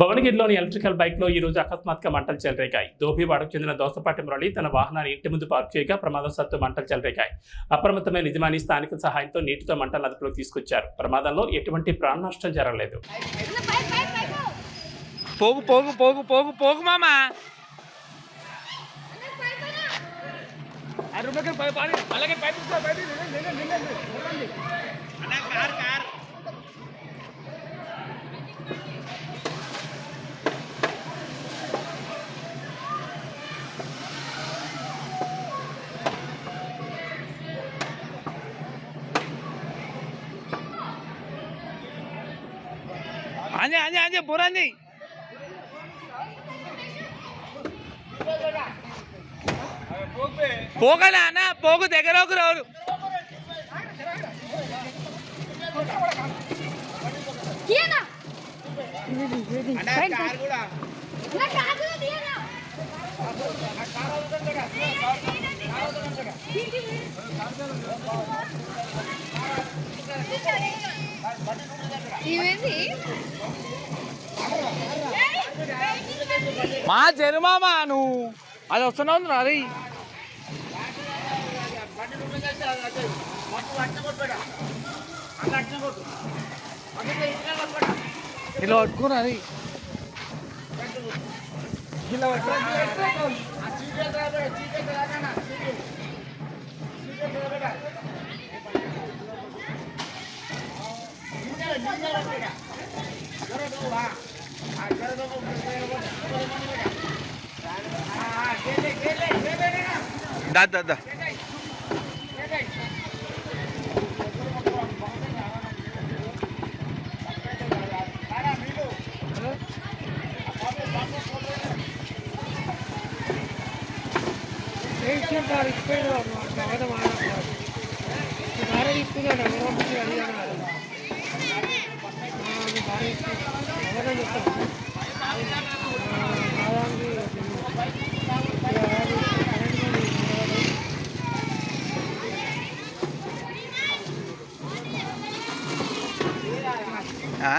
భవనగిరిలోని electrical బైక్లో ఈరోజు అకస్మాత్గా మంటలు చెలరేగాయి. దోబీవాడకు చెందిన దోసపాటి మురళి తన వాహనాన్ని ఇంటి ముందు పార్క్ చేయగా ప్రమాదవశాత్తు మంటలు చెలరేగాయి. అప్రమత్తమైన యజమాని స్థానిక సహాయంతో నీటితో మంటలు అదుపులోకి తీసుకొచ్చారు. ప్రమాదంలో ఎటువంటి ప్రాణ నష్టం జరగలేదు. పోగు పోగు పోగు పోగు పై అలాగే నిన్న నిన్న నిన్న నిన్న आने आने आने बोरा नहीं పోగలే అన్న పోగు దగ్గర ఒక రావు కూడా మా జరుమామా నువ్వు? అది వస్తున్నావు అది ఇలా పట్టుకోరు అది ఇలా दा दा दा తీసుకున్నాడు తీసుకున్నాడు ఆ?